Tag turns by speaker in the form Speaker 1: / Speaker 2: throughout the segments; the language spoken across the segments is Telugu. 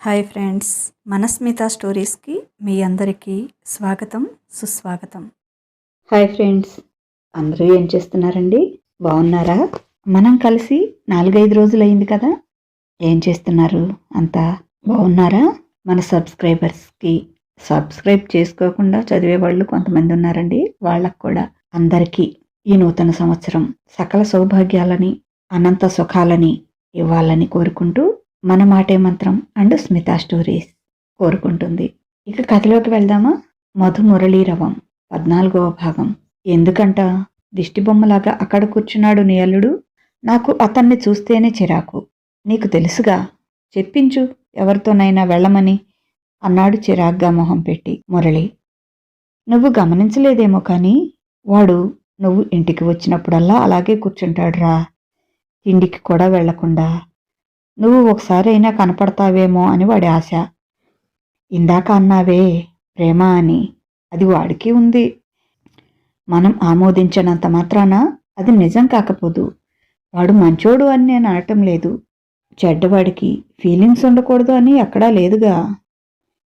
Speaker 1: హాయ్ ఫ్రెండ్స్ మనస్మిత స్టోరీస్కి మీ అందరికీ స్వాగతం సుస్వాగతం.
Speaker 2: హాయ్ ఫ్రెండ్స్ అందరూ ఏం చేస్తున్నారండి? బాగున్నారా? మనం కలిసి నాలుగైదు రోజులైంది కదా? ఏం చేస్తున్నారు? అంతా బాగున్నారా? మన సబ్స్క్రైబర్స్కి సబ్స్క్రైబ్ చేసుకోకుండా చదివే వాళ్ళు కొంతమంది ఉన్నారండి. వాళ్ళకు కూడా అందరికీ ఈ నూతన సంవత్సరం సకల సౌభాగ్యాలని అనంత సుఖాలని ఇవ్వాలని కోరుకుంటూ మన మాటే మంత్రం అండ్ స్మితా స్టోరీస్ కోరుకుంటుంది. ఇక కథలోకి వెళ్దామా? మధు మురళీరవం పద్నాలుగవ భాగం. ఎందుకంట? దిష్టిబొమ్మలాగా అక్కడ కూర్చున్నాడు నీ అల్లుడు. నాకు అతన్ని చూస్తేనే చిరాకు. నీకు తెలుసుగా? చెప్పించు ఎవరితోనైనా వెళ్ళమని అన్నాడు చిరాగ్గా మొహం పెట్టి మురళి. నువ్వు గమనించలేదేమో కానీ వాడు నువ్వు ఇంటికి వచ్చినప్పుడల్లా అలాగే కూర్చుంటాడురా. తిండికి కూడా వెళ్ళకుండా నువ్వు ఒకసారి అయినా కనపడతావేమో అని వాడి ఆశ. ఇందాక అన్నావే ప్రేమ అని. అది వాడికి ఉంది. మనం ఆమోదించినంత మాత్రాన అది నిజం కాకపోదు. వాడు మంచోడు అని నేను అనటం లేదు. చెడ్డవాడికి ఫీలింగ్స్ ఉండకూడదు అని ఎక్కడా లేదుగా.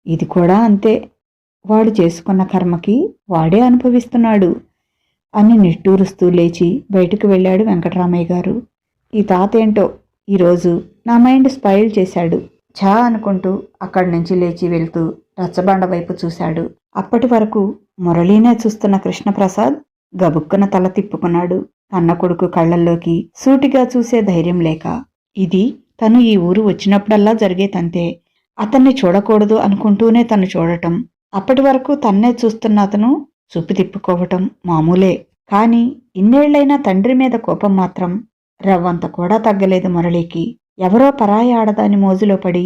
Speaker 2: ఇది కూడా అంతే. వాడు చేసుకున్న కర్మకి వాడే అనుభవిస్తున్నాడు అని నిట్టూరుస్తూ లేచి బయటకు వెళ్ళాడు వెంకటరామయ్య గారు. ఈ తాత ఏంటో ఈరోజు నా మైండ్ స్పైల్ చేశాడు. ఛా అనుకుంటూ అక్కడి నుంచి లేచి వెళ్తూ రచ్చబండ వైపు చూశాడు. అప్పటి వరకు మురళీనే చూస్తున్న కృష్ణప్రసాద్ గబుక్కున తల తిప్పుకున్నాడు. కన్న కొడుకు కళ్ళల్లోకి సూటిగా చూసే ధైర్యం లేక ఇది తను ఈ ఊరు వచ్చినప్పుడల్లా జరిగేదంతే అతన్ని చూడకూడదు అనుకుంటూనే తను చూడటం. అప్పటి వరకు తన్నే చూస్తున్న అతను చూపు తిప్పుకోవటం మామూలే. కాని ఇన్నేళ్ళైనా తండ్రి మీద కోపం మాత్రం రవ్వంత కూడా తగ్గలేదు మురళికి. ఎవరో పరాయి ఆడదాని మోజులో పడి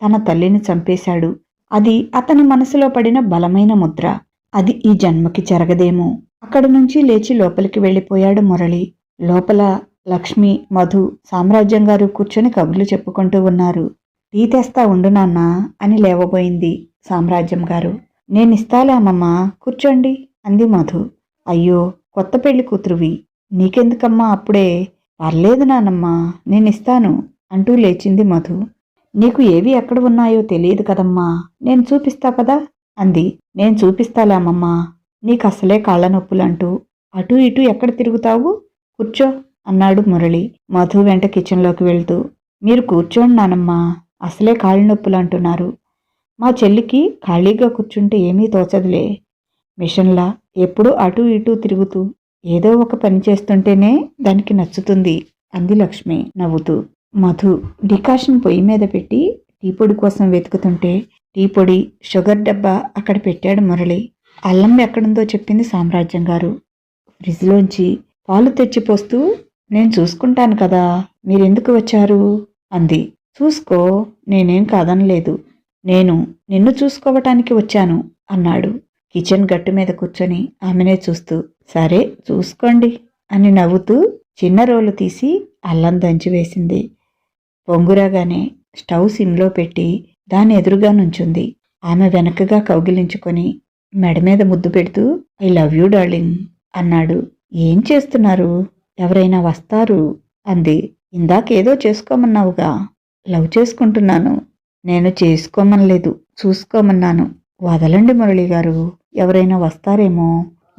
Speaker 2: తన తల్లిని చంపేశాడు. అది అతని మనసులో పడిన బలమైన ముద్ర. అది ఈ జన్మకి జరగదేమో. అక్కడి నుంచి లేచి లోపలికి వెళ్ళిపోయాడు మురళి. లోపల లక్ష్మి మధు సామ్రాజ్యం గారు కూర్చొని కబుర్లు చెప్పుకుంటూ ఉన్నారు. టీ తెస్తా ఉండునాన్నా అని లేవబోయింది సామ్రాజ్యం గారు. నేనిస్తాలే అమ్మమ్మా. కూర్చోండి అంది మధు. అయ్యో కొత్త పెళ్ళి కూతురువి. నీకెందుకమ్మా అప్పుడే పర్లేదు నానమ్మా నేనిస్తాను అంటూ లేచింది మధు. నీకు ఏవి ఎక్కడ ఉన్నాయో తెలియదు కదమ్మా నేను చూపిస్తా కదా అంది. నేను చూపిస్తాలేమమ్మా నీకు అసలే కాళ్ళ నొప్పులంటూ అటు ఇటు ఎక్కడ తిరుగుతావు? కూర్చో అన్నాడు మురళి. మధు వెంట కిచెన్లోకి వెళ్తూ. మీరు కూర్చోండి నానమ్మా అసలే కాళ్ళ నొప్పులు అంటున్నారు మా చెల్లికి ఖాళీగా కూర్చుంటే ఏమీ తోచదులే. మిషన్లా ఎప్పుడూ అటు ఇటు తిరుగుతూ. ఏదో ఒక పని చేస్తుంటేనే దానికి నచ్చుతుంది అంది లక్ష్మి నవ్వుతూ. మధు డికాషన్ పొయ్యి మీద పెట్టి టీ పొడి కోసం వెతుకుతుంటే టీ పొడి షుగర్ డబ్బా అక్కడ పెట్టాడు మురళి. అల్లం ఎక్కడుందో చెప్పింది సామ్రాజ్యం గారు. ఫ్రిడ్జ్లోంచి పాలు తెచ్చిపోస్తూ నేను చూసుకుంటాను కదా మీరెందుకు వచ్చారు? అంది. చూసుకో నేనేం కాదనలేదు. నేను నిన్ను చూసుకోవటానికి వచ్చాను అన్నాడు. కిచెన్ గట్టు మీద కూర్చొని ఆమెనే చూస్తూ సరే చూసుకోండి అని నవ్వుతూ చిన్న రోలు తీసి అల్లం దంచి వేసింది. పొంగురాగానే స్టవ్ సిమ్లో పెట్టి దాని ఎదురుగా నుంచుంది. ఆమె వెనకగా కౌగిలించుకొని మెడ మీద ముద్దు పెడుతూ ఐ లవ్ యూ డార్లింగ్ అన్నాడు. ఏం చేస్తున్నారు? ఎవరైనా వస్తారు? అంది. ఇందాకేదో చేసుకోమన్నావుగా. లవ్ చేసుకుంటున్నాను. నేను చేసుకోమనలేదు. చూసుకోమన్నాను. వదలండి మురళి గారు. ఎవరైనా వస్తారేమో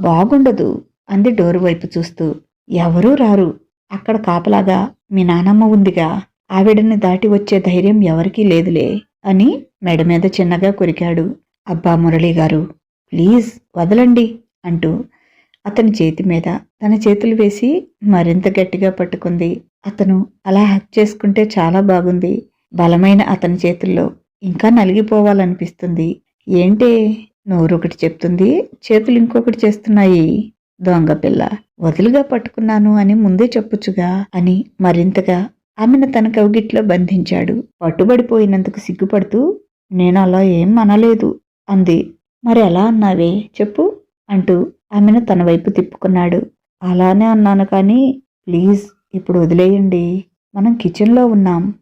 Speaker 2: బాగుండదు అంది డోరు వైపు చూస్తూ. ఎవరూ రారు. అక్కడ కాపలాగా మీ నానమ్మ ఉందిగా. ఆవిడని దాటి వచ్చే ధైర్యం ఎవరికీ లేదులే అని మెడ మీద చిన్నగా కొరికాడు. అబ్బా మురళి గారు ప్లీజ్ వదలండి అంటూ అతని చేతి మీద తన చేతులు వేసి మరింత గట్టిగా పట్టుకుంది. అతను అలా హక్ చేసుకుంటే చాలా బాగుంది. బలమైన అతని చేతుల్లో ఇంకా నలిగిపోవాలనిపిస్తుంది. ఏంటి నోరొకటి చెప్తుంది చేతులు ఇంకొకటి చేస్తున్నాయి. దొంగ పిల్ల వదులుగా పట్టుకున్నాను అని ముందే చెప్పొచ్చుగా అని మరింతగా ఆమెను తన కౌగిట్లో బంధించాడు. పట్టుబడిపోయినందుకు సిగ్గుపడుతూ నేను అలా ఏం అనలేదు. అంది. మరి ఎలా అన్నావే? చెప్పు అంటూ ఆమెను తన వైపు తిప్పుకున్నాడు. అలానే అన్నాను కానీ ప్లీజ్ ఇప్పుడు వదిలేయండి. మనం కిచెన్లో ఉన్నాం.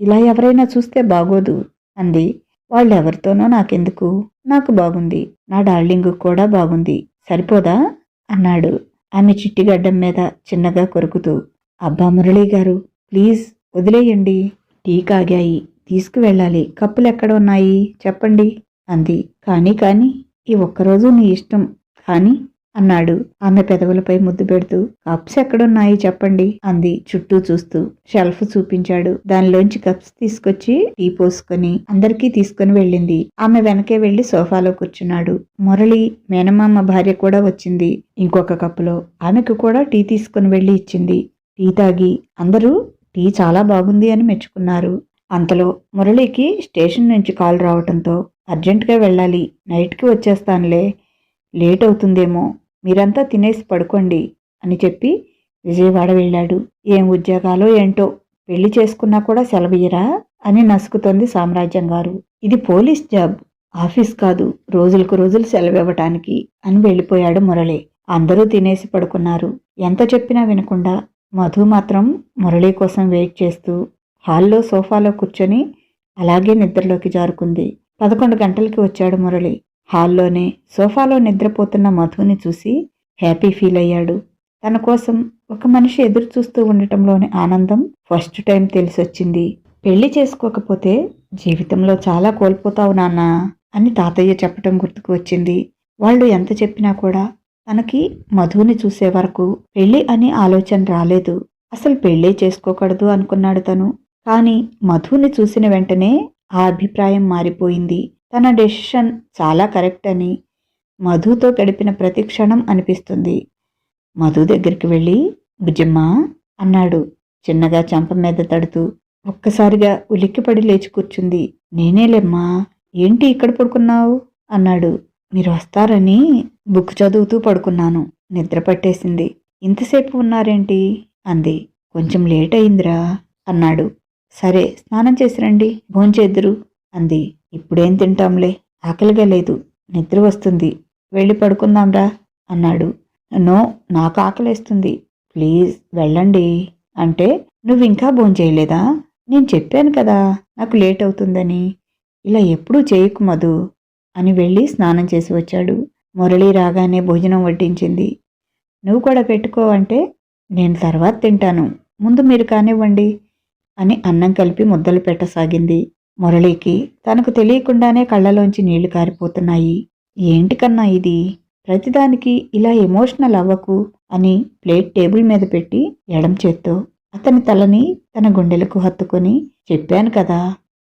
Speaker 2: ఇలా ఎవరైనా చూస్తే బాగోదు అంది. వాళ్ళెవరితోనో నాకెందుకు? నాకు బాగుంది. నా డార్లింగ్ కూడా బాగుంది. సరిపోదా? అన్నాడు. ఆమె చిట్టిగడ్డం మీద చిన్నగా కొరుకుతూ. అబ్బా మురళీ గారు ప్లీజ్ వదిలేయండి. టీ కాగాయి. తీసుకువెళ్ళాలి. కప్పులు ఎక్కడ ఉన్నాయి? చెప్పండి. అంది. కానీ కానీ ఈ ఒక్కరోజు నీ ఇష్టం. కానీ అన్నాడు. ఆమె పెదవులపై ముద్దు పెడుతూ కప్స్ ఎక్కడున్నాయి చెప్పండి అంది చుట్టూ చూస్తూ. షెల్ఫ్ చూపించాడు. దానిలోంచి కప్స్ తీసుకొచ్చి టీ పోసుకొని అందరికీ తీసుకుని వెళ్ళింది. ఆమె వెనకే వెళ్ళి సోఫాలో కూర్చున్నాడు. మురళి మేనమామ భార్య కూడా వచ్చింది ఇంకొక కప్పులో. ఆమెకు కూడా టీ తీసుకుని వెళ్ళి ఇచ్చింది. టీ తాగి అందరూ టీ చాలా బాగుంది అని మెచ్చుకున్నారు. అంతలో మురళికి స్టేషన్ నుంచి కాల్ రావటంతో అర్జెంటుగా వెళ్ళాలి. నైట్కి వచ్చేస్తానులే. లేట్ అవుతుందేమో మీరంతా తినేసి పడుకోండి అని చెప్పి విజయవాడ వెళ్ళాడు. ఏం ఉద్యోగాలో ఏంటో పెళ్ళి చేసుకున్నా కూడా సెలవియ్యరా అని నసుకుతోంది సామ్రాజ్యం గారు. ఇది పోలీస్ జాబ్ ఆఫీస్ కాదు రోజులకు రోజులు సెలవివ్వటానికి అని వెళ్ళిపోయాడు మురళి. అందరూ తినేసి పడుకున్నారు. ఎంత చెప్పినా వినకుండా మధు మాత్రం మురళి కోసం వెయిట్ చేస్తూ హాల్లో సోఫాలో కూర్చొని అలాగే నిద్రలోకి జారుకుంది. పదకొండు గంటలకి వచ్చాడు మురళి. హాల్లోనే సోఫాలో నిద్రపోతున్న మధుని చూసి హ్యాపీ ఫీల్ అయ్యాడు. తన కోసం ఒక మనిషి ఎదురు చూస్తూ ఉండటంలోని ఆనందం ఫస్ట్ టైం తెలిసొచ్చింది. పెళ్ళి చేసుకోకపోతే జీవితంలో చాలా కోల్పోతావు నాన్న అని తాతయ్య చెప్పటం గుర్తుకు వచ్చింది. వాళ్ళు ఎంత చెప్పినా కూడా తనకి మధుని చూసే వరకు పెళ్ళి అని ఆలోచన రాలేదు. అసలు పెళ్ళే చేసుకోకూడదు అనుకున్నాడు తను. కానీ మధుని చూసిన వెంటనే ఆ అభిప్రాయం మారిపోయింది. తన డెసిషన్ చాలా కరెక్ట్ అని మధుతో గడిపిన ప్రతి క్షణం అనిపిస్తుంది. మధు దగ్గరికి వెళ్ళి బుజ్జమ్మ అన్నాడు. చిన్నగా చెంప మీద తడుతూ ఒక్కసారిగా ఉలిక్కిపడి లేచి కూర్చుంది. నేనేలేమ్మా ఏంటి ఇక్కడ పడుకున్నావు? అన్నాడు. మీరు వస్తారని బుక్ చదువుతూ పడుకున్నాను. నిద్ర పట్టేసింది. ఇంతసేపు ఉన్నారేంటి? అంది. కొంచెం లేట్ అయిందిరా అన్నాడు. సరే స్నానం చేసి రండి. భోంచేద్దురు. అంది. ఇప్పుడేం తింటాంలే? ఆకలిగా లేదు. నిద్ర వస్తుంది. వెళ్ళి పడుకుందాంరా అన్నాడు. నో నాకు ఆకలేస్తుంది. ప్లీజ్ వెళ్ళండి. అంటే నువ్వు ఇంకా భోంచేయలేదా? నేను చెప్పాను కదా నాకు లేట్ అవుతుందని ఇలా ఎప్పుడూ చేయకు మధు అని వెళ్ళి స్నానం చేసి వచ్చాడు. మురళి రాగానే భోజనం వడ్డించింది. నువ్వు కూడా పెట్టుకో అంటే నేను తర్వాత తింటాను. ముందు మీరు కానివ్వండి అని అన్నం కలిపి ముద్దలు పెట్టసాగింది. మురళికి తనకు తెలియకుండానే కళ్ళలోంచి నీళ్ళు కారిపోతున్నాయి. ఏంటి కన్నా ఇది? ప్రతిదానికి ఇలా ఎమోషనల్ అవ్వకు అని ప్లేట్ టేబుల్ మీద పెట్టి ఎడం చేత్తో అతని తలని తన గుండెలకు హత్తుకొని చెప్పాను కదా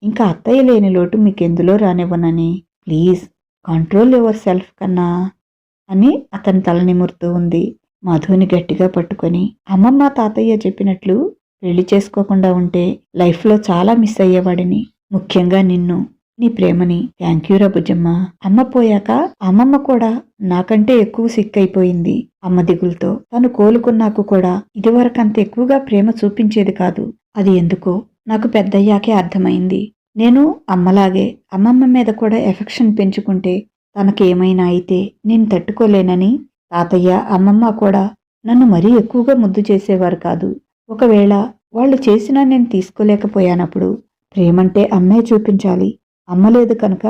Speaker 2: ఇంకా అత్తయ్య లేని లోటు మీకెందులో రానివ్వనని? ప్లీజ్ కంట్రోల్ యువర్ సెల్ఫ్ కన్నా అని అతని తల నిమురుతూ ఉంది. మధుని గట్టిగా పట్టుకొని అమ్మమ్మ తాతయ్య చెప్పినట్లు పెళ్ళి చేసుకోకుండా ఉంటే లైఫ్లో చాలా మిస్ అయ్యేవాడిని. ముఖ్యంగా నిన్ను నీ ప్రేమని. Thank you Bujjamma. అమ్మ పోయాక అమ్మమ్మ కూడా నాకంటే ఎక్కువ సిక్కైపోయింది అమ్మ దిగులతో. తను కోలుకున్నాకు కూడా ఇదివరకు అంత ఎక్కువగా ప్రేమ చూపించేది కాదు. అది ఎందుకో నాకు పెద్దయ్యాకే అర్థమైంది. నేను అమ్మలాగే అమ్మమ్మ మీద కూడా ఎఫెక్షన్ పెంచుకుంటే తనకేమైనా అయితే నేను తట్టుకోలేనని తాతయ్య అమ్మమ్మ కూడా నన్ను మరీ ఎక్కువగా ముద్దు చేసేవారు కాదు. ఒకవేళ వాళ్ళు చేసినా నేను తీసుకోలేకపోయానప్పుడు ప్రేమంటే అమ్మే చూపించాలి. అమ్మ లేదు కనుక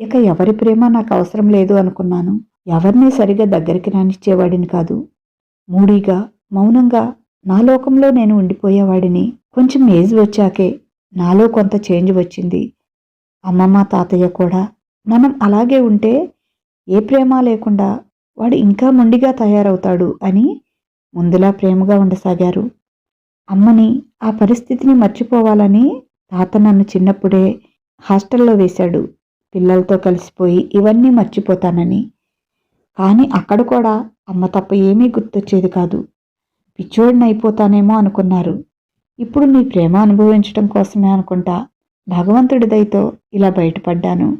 Speaker 2: ఇక ఎవరి ప్రేమ నాకు అవసరం లేదు అనుకున్నాను. ఎవరిని సరిగా దగ్గరికి రానిచ్చేవాడిని కాదు. మూడీగా మౌనంగా నా లోకంలో నేను ఉండిపోయేవాడిని. కొంచెం ఏజ్ వచ్చాకే నాలో కొంత చేంజ్ వచ్చింది. అమ్మమ్మ తాతయ్య కూడా మనం అలాగే ఉంటే ఏ ప్రేమ లేకుండా వాడు ఇంకా మొండిగా తయారవుతాడు అని ముందులా ప్రేమగా ఉండసాగారు. అమ్మని ఆ పరిస్థితిని మర్చిపోవాలని తాత నన్ను చిన్నప్పుడే హాస్టల్లో వేశాడు. పిల్లలతో కలిసిపోయి ఇవన్నీ మర్చిపోతానని. కానీ అక్కడ కూడా అమ్మ తప్ప ఏమీ గుర్తొచ్చేది కాదు. పిచ్చోడిని అయిపోతానేమో అనుకున్నారు. ఇప్పుడు నీ ప్రేమ అనుభవించడం కోసమే అనుకుంటా భగవంతుడి దయతో ఇలా బయటపడ్డాను.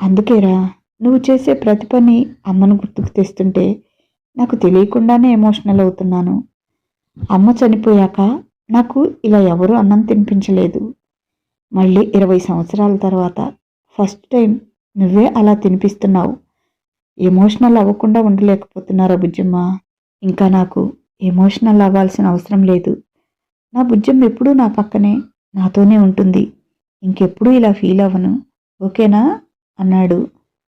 Speaker 2: అందుకేరా నువ్వు చేసే ప్రతి పని అమ్మను గుర్తుకు తెస్తుంటే నాకు తెలియకుండానే ఎమోషనల్ అవుతున్నాను. అమ్మ చనిపోయాక నాకు ఇలా ఎవరు అన్నం తినిపించలేదు. మళ్ళీ ఇరవై సంవత్సరాల తర్వాత ఫస్ట్ టైం నువ్వే అలా తినిపిస్తున్నావు. ఎమోషనల్ అవ్వకుండా ఉండలేకపోతున్నారా బుజ్జమ్మ? ఇంకా నాకు ఎమోషనల్ అవ్వాల్సిన అవసరం లేదు. నా బుజ్జమ్మ ఎప్పుడూ నా పక్కనే నాతోనే ఉంటుంది. ఇంకెప్పుడూ ఇలా ఫీల్ అవ్వను. ఓకేనా? అన్నాడు.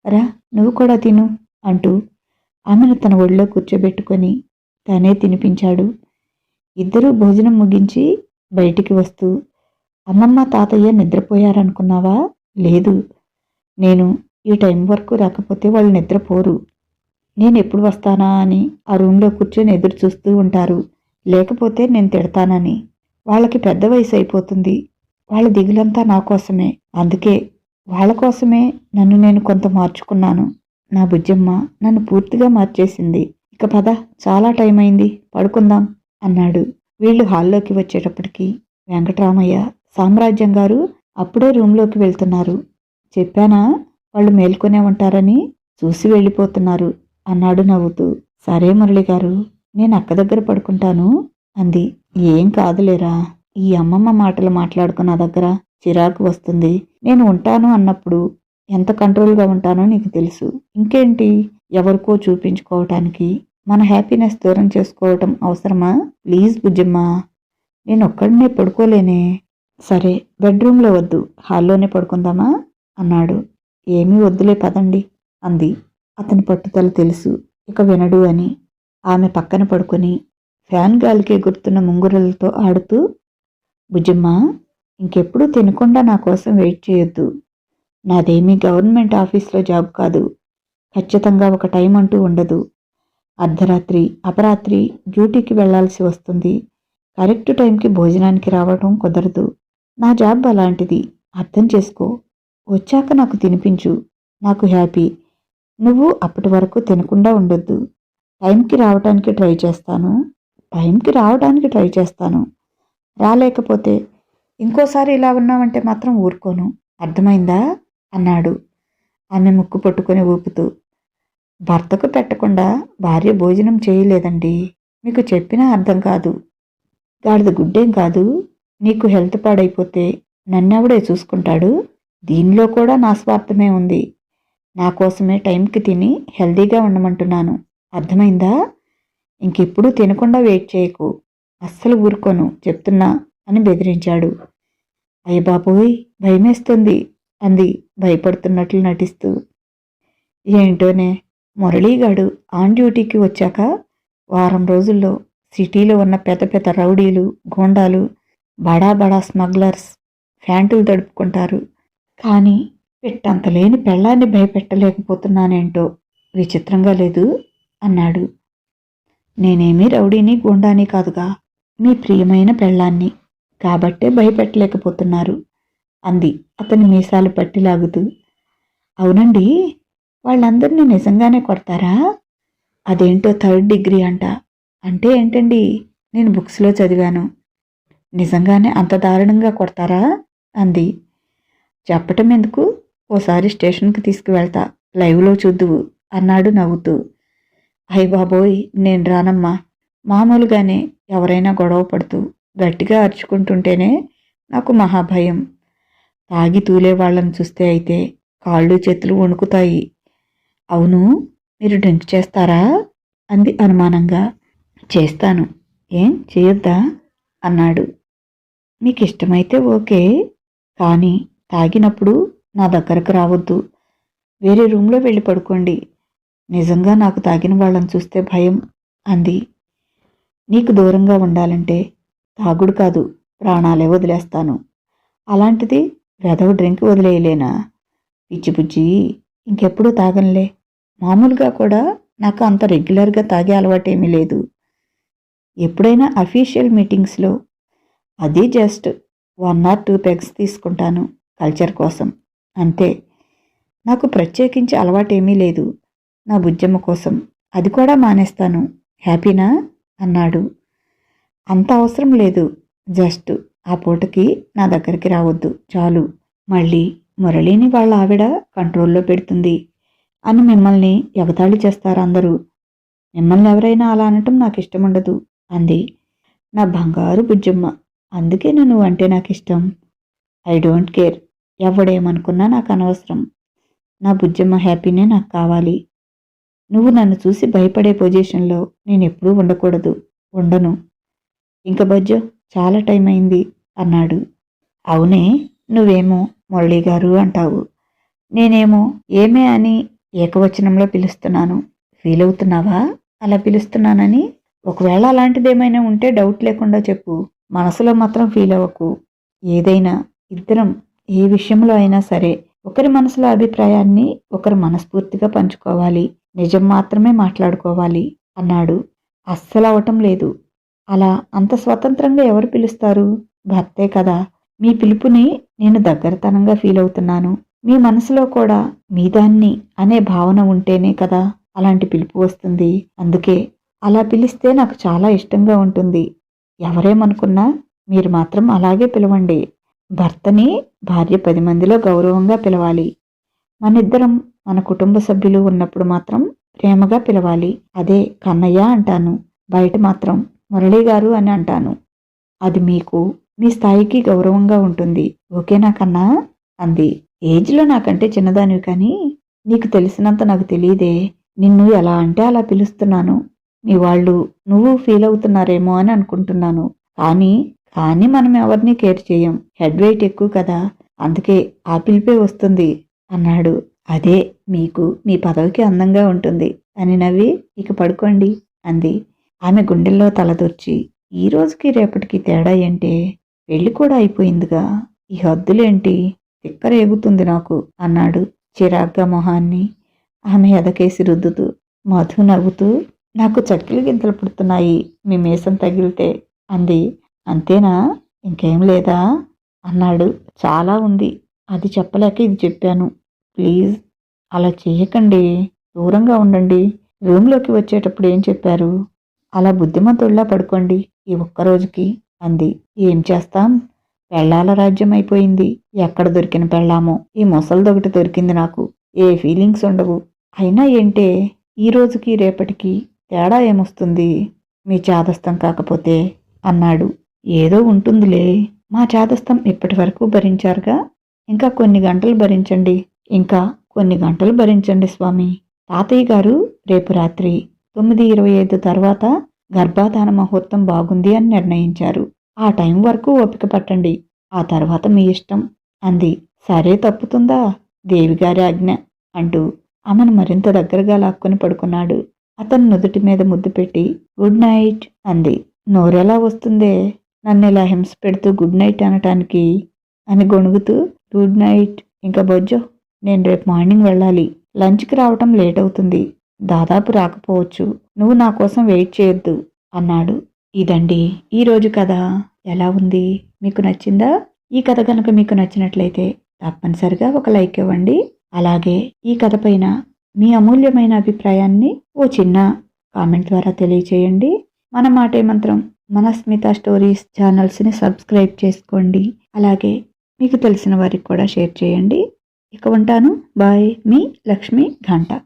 Speaker 2: రా నువ్వు కూడా తిను అంటూ ఆమెను తన ఒళ్ళో కూర్చోబెట్టుకొని తనే తినిపించాడు. ఇద్దరూ భోజనం ముగించి బయటికి వస్తూ అమ్మమ్మ తాతయ్య నిద్రపోయారనుకున్నావా? లేదు. నేను ఈ టైం వరకు రాకపోతే వాళ్ళు నిద్రపోరు. నేను ఎప్పుడు వస్తానా అని ఆ రూమ్లో కూర్చొని ఎదురు చూస్తూ ఉంటారు. లేకపోతే నేను తిడతానని. వాళ్ళకి పెద్ద వయసు అయిపోతుంది. వాళ్ళ దిగులంతా నా కోసమే. అందుకే వాళ్ళ కోసమే నన్ను నేను కొంత మార్చుకున్నాను. నా బుజ్జమ్మ నన్ను పూర్తిగా మార్చేసింది. ఇక పద చాలా టైం అయింది. పడుకుందాం అన్నాడు. వీళ్ళు హాల్లోకి వచ్చేటప్పటికి వెంకటరామయ్య సామ్రాజ్యం గారు అప్పుడే రూమ్లోకి వెళ్తున్నారు. చెప్పానా? వాళ్ళు మేల్కొనే ఉంటారని చూసి వెళ్ళిపోతున్నారు అన్నాడు నవ్వుతూ. సరే మురళి గారు నేను అక్క దగ్గర పడుకుంటాను అంది. ఏం కాదులేరా ఈ అమ్మమ్మ మాటలు మాట్లాడుకున్న దగ్గర చిరాకు వస్తుంది. నేను ఉంటాను అన్నప్పుడు ఎంత కంట్రోల్గా ఉంటానో నీకు తెలుసు. ఇంకేంటి? ఎవరికో చూపించుకోవటానికి మన హ్యాపీనెస్ దూరం చేసుకోవటం అవసరమా? ప్లీజ్ బుజ్జమ్మ నేను ఒక్కడనే పడుకోలేనే. సరే బెడ్రూమ్లో వద్దు హాల్లోనే పడుకుందామా? అన్నాడు. ఏమీ వద్దులే పదండి అంది. అతని పట్టుదల తెలుసు ఇక వినడు అని. ఆమె పక్కన పడుకొని ఫ్యాన్ గాలికి ఎగురుతున్న ముంగురలతో ఆడుతూ భుజమ్మ ఇంకెప్పుడు తినకుండా నా కోసం వెయిట్ చేయొద్దు. నాదేమీ గవర్నమెంట్ ఆఫీస్లో జాబ్ కాదు. ఖచ్చితంగా ఒక టైం అంటూ ఉండదు. అర్ధరాత్రి అపరాత్రి డ్యూటీకి వెళ్ళాల్సి వస్తుంది. కరెక్ట్ టైంకి భోజనానికి రావడం కుదరదు. నా జాబ్ అలాంటిది. అర్థం చేసుకో. వచ్చాక నాకు తినిపించు. నాకు హ్యాపీ. నువ్వు అప్పటి వరకు తినకుండా ఉండొద్దు. టైంకి రావడానికి ట్రై చేస్తాను. టైంకి రావడానికి ట్రై చేస్తాను. రాలేకపోతే ఇంకోసారి ఇలా ఉన్నావంటే మాత్రం ఊరుకోను. అర్థమైందా? అన్నాడు. ఆమె ముక్కు పట్టుకొని ఊపుతూ. భర్తకు పెట్టకుండా భార్య భోజనం చేయలేదండి. మీకు చెప్పినా అర్థం కాదు. గాడిద గుడ్డేం కాదు? నీకు హెల్త్ పాడైపోతే నన్నెవడే చూసుకుంటాడు? దీనిలో కూడా నా స్వార్థమే ఉంది. నా కోసమే టైంకి తిని హెల్తీగా ఉండమంటున్నాను. అర్థమైందా? ఇంకెప్పుడు తినకుండా వెయిట్ చేయకు. అస్సలు ఊరుకోను. చెప్తున్నా అని బెదిరించాడు. అయ్య బాబోయ్ భయమేస్తుంది అంది భయపడుతున్నట్లు నటిస్తూ. ఏంటోనే మురళీగాడు ఆన్ డ్యూటీకి వచ్చాక వారం రోజుల్లో సిటీలో ఉన్న పెద్ద పెద్ద రౌడీలు గోండాలు బడా బడా స్మగ్లర్స్ ఫ్యాంటులు తడుపుకుంటారు. కానీ పెట్టంత లేని పెళ్ళాన్ని భయపెట్టలేకపోతున్నానేంటో విచిత్రంగా లేదు? అన్నాడు. నేనేమీ రౌడీని గుండాని కాదుగా మీ ప్రియమైన పెళ్ళాన్ని కాబట్టే భయపెట్టలేకపోతున్నారు అంది అతని మీసాలు పట్టి లాగుతూ. అవునండి వాళ్ళందరినీ నిజంగానే కొడతారా? అదేంటో థర్డ్ డిగ్రీ అంట. అంటే ఏంటండి? నేను బుక్స్లో చదివాను. నిజంగానే అంత దారుణంగా కొడతారా? అంది. చెప్పటం ఎందుకు? ఓసారి స్టేషన్కి తీసుకువెళ్తా. లైవ్లో చూద్దువు అన్నాడు నవ్వుతూ. అయ్య బాబోయ్ నేను రానమ్మా. మామూలుగానే ఎవరైనా గొడవ పడుతూ గట్టిగా అరుచుకుంటుంటేనే నాకు మహాభయం. తాగి తూలే వాళ్ళని చూస్తే అయితే కాళ్ళు చేతులు వణుకుతాయి. అవును మీరు డ్రింక్ చేస్తారా? అంది అనుమానంగా. చేస్తాను. ఏం చేయొద్దా? అన్నాడు. మీకు ఇష్టమైతే ఓకే కానీ తాగినప్పుడు నా దగ్గరకు రావద్దు. వేరే రూమ్లో వెళ్ళి పడుకోండి. నిజంగా నాకు తాగిన వాళ్ళని చూస్తే భయం అంది. నీకు దూరంగా ఉండాలంటే తాగుడు కాదు ప్రాణాలే వదిలేస్తాను. అలాంటిది వెదవ డ్రింక్ వదిలేయలేనా? పిచ్చి పుచ్చి ఇంకెప్పుడూ తాగనులే. మామూలుగా కూడా నాకు అంత రెగ్యులర్గా తాగే అలవాటేమీ లేదు. ఎప్పుడైనా అఫీషియల్ మీటింగ్స్లో అది just one or two pegs తీసుకుంటాను కల్చర్ కోసం. అంతే. నాకు ప్రత్యేకించి అలవాటేమీ లేదు. నా బుజ్జమ్మ కోసం. అది కూడా మానేస్తాను. హ్యాపీనా? అన్నాడు. అంత అవసరం లేదు. జస్ట్ ఆ పూటకి నా దగ్గరికి రావద్దు. చాలు. మళ్ళీ మురళిని వాళ్ళ ఆవిడ కంట్రోల్లో పెడుతుంది. అని మిమ్మల్ని ఎగతాళి చేస్తారు అందరూ. మిమ్మల్ని ఎవరైనా అలా అనటం నాకు ఇష్టం ఉండదు. అంది. నా బంగారు బుజ్జమ్మ. అందుకే నన్ను అంటే నాకు ఇష్టం ఐ డోంట్ కేర్. ఎవడేమనుకున్నా నాకు అనవసరం నా బుజ్జమ్మ హ్యాపీనే నాకు కావాలి నువ్వు నన్ను చూసి భయపడే పొజిషన్లో నేను ఎప్పుడూ ఉండకూడదు. ఉండను. ఇంక బజ్జో చాలా టైం అయింది అన్నాడు. అవునే నువ్వేమో మురళీ గారు అంటావు. నేనేమో ఏమే అని ఏకవచనంలో పిలుస్తున్నాను. ఫీల్ అవుతున్నావా అలా పిలుస్తున్నానని? ఒకవేళ అలాంటిదేమైనా ఉంటే డౌట్ లేకుండా చెప్పు. మనసులో మాత్రం ఫీల్ అవ్వకు. ఏదైనా ఇద్దరం ఏ విషయంలో అయినా సరే ఒకరి మనసులో అభిప్రాయాన్ని ఒకరు మనస్ఫూర్తిగా పంచుకోవాలి. నిజం మాత్రమే మాట్లాడుకోవాలి అన్నాడు. అస్సలు అవటం లేదు. అలా అంత స్వతంత్రంగా ఎవరు పిలుస్తారు? భర్తే కదా. మీ పిలుపుని నేను దగ్గరతనంగా ఫీల్ అవుతున్నాను. మీ మనసులో కూడా మీ దాన్ని అనే భావన ఉంటేనే కదా అలాంటి పిలుపు వస్తుంది. అందుకే అలా పిలిస్తే నాకు చాలా ఇష్టంగా ఉంటుంది. ఎవరేమనుకున్నా మీరు మాత్రం అలాగే పిలవండి. భర్తని భార్య పది మందిలో గౌరవంగా పిలవాలి. మనిద్దరం మన కుటుంబ సభ్యులు ఉన్నప్పుడు మాత్రం ప్రేమగా పిలవాలి. అదే కన్నయ్య అంటాను బయట మాత్రం మురళీ గారు అని అంటాను. అది మీకు మీ స్థాయికి గౌరవంగా ఉంటుంది. ఓకేనా కన్నా? అంది. ఏజ్లో నాకంటే చిన్నదానివి కానీ నీకు తెలిసినంత నాకు తెలియదే. నిన్ను ఎలా అంటే అలా పిలుస్తున్నాను. మీ వాళ్ళు నువ్వు ఫీల్ అవుతున్నారేమో అని అనుకుంటున్నాను. కానీ కానీ మనం ఎవరిని కేర్ చేయం? హెడ్ వెయిట్ ఎక్కువ కదా అందుకే ఆ పిలిపే వస్తుంది అన్నాడు. అదే మీకు మీ పదవికి అందంగా ఉంటుంది అని నవ్వి ఇక పడుకోండి అంది. ఆమె గుండెల్లో తలదొర్చి ఈ రోజుకి రేపటికి తేడా ఏంటే? పెళ్ళి కూడా అయిపోయిందిగా. ఈ హద్దులేంటి? తిక్కర ఎగుతుంది నాకు అన్నాడు చిరాగ్గా మొహాన్ని. ఆమె ఎదకేసి రుద్దుతూ మధు నవ్వుతూ నాకు చట్కిలు గింతలు పుడుతున్నాయి. మీ మీసం తగిలితే. అంది. అంతేనా? ఇంకేం లేదా? అన్నాడు. చాలా ఉంది. అది చెప్పలేక ఇది చెప్పాను. ప్లీజ్. అలా చేయకండి. దూరంగా ఉండండి. రూమ్లోకి వచ్చేటప్పుడు ఏం చెప్పారు? అలా బుద్ధిమంతుల్లా పడుకోండి ఈ ఒక్క రోజుకి అంది. ఏం చేస్తాం? పెళ్ళాల రాజ్యం అయిపోయింది. ఎక్కడ దొరికిన పెళ్ళామో? ఈ ముసలిదొకటి దొరికింది నాకు. ఏ ఫీలింగ్స్ ఉండవు. అయినా ఏంటే? ఈ రోజుకి రేపటికి తేడా ఏమొస్తుంది? మీ చాదస్తం కాకపోతే? అన్నాడు. ఏదో ఉంటుందిలే. మా చాదస్తం ఇప్పటి వరకు భరించారుగా? ఇంకా కొన్ని గంటలు భరించండి. ఇంకా కొన్ని గంటలు భరించండి స్వామి. తాతయ్య గారు రేపు రాత్రి తొమ్మిది ఇరవై ఐదు తర్వాత గర్భాధాన ముహూర్తం బాగుంది అని నిర్ణయించారు. ఆ టైం వరకు ఓపిక పట్టండి. ఆ తర్వాత మీ ఇష్టం. అంది. సరే తప్పుతుందా? దేవిగారి ఆజ్ఞ అంటూ ఆమెను మరింత దగ్గరగా లాక్కొని పడుకున్నాడు. అతను నుదుటి మీద ముద్దు పెట్టి గుడ్ నైట్ అంది. నోరెలా వస్తుందే? నన్ను ఇలా హింస పెడుతూ గుడ్ నైట్ అనటానికి? అని గొణుగుతూ గుడ్ నైట్. ఇంకా బొజ్జో నేను రేపు మార్నింగ్ వెళ్ళాలి. లంచ్కి రావటం లేట్ అవుతుంది. దాదాపు రాకపోవచ్చు. నువ్వు నా కోసం వెయిట్ చేయొద్దు అన్నాడు. ఇదండి ఈ రోజు కథ ఎలా ఉంది? మీకు నచ్చిందా? ఈ కథ కనుక మీకు నచ్చినట్లయితే తప్పనిసరిగా ఒక లైక్ ఇవ్వండి. అలాగే ఈ కథ పైన మీ అమూల్యమైన అభిప్రాయాన్ని ఓ చిన్న కామెంట్ ద్వారా తెలియచేయండి. మన మాటే మంత్రం మన స్మిత స్టోరీస్ ఛానల్స్ని సబ్స్క్రైబ్ చేసుకోండి. అలాగే మీకు తెలిసిన వారికి కూడా షేర్ చేయండి. ఇక ఉంటాను. బాయ్. మీ లక్ష్మి ఘంటా.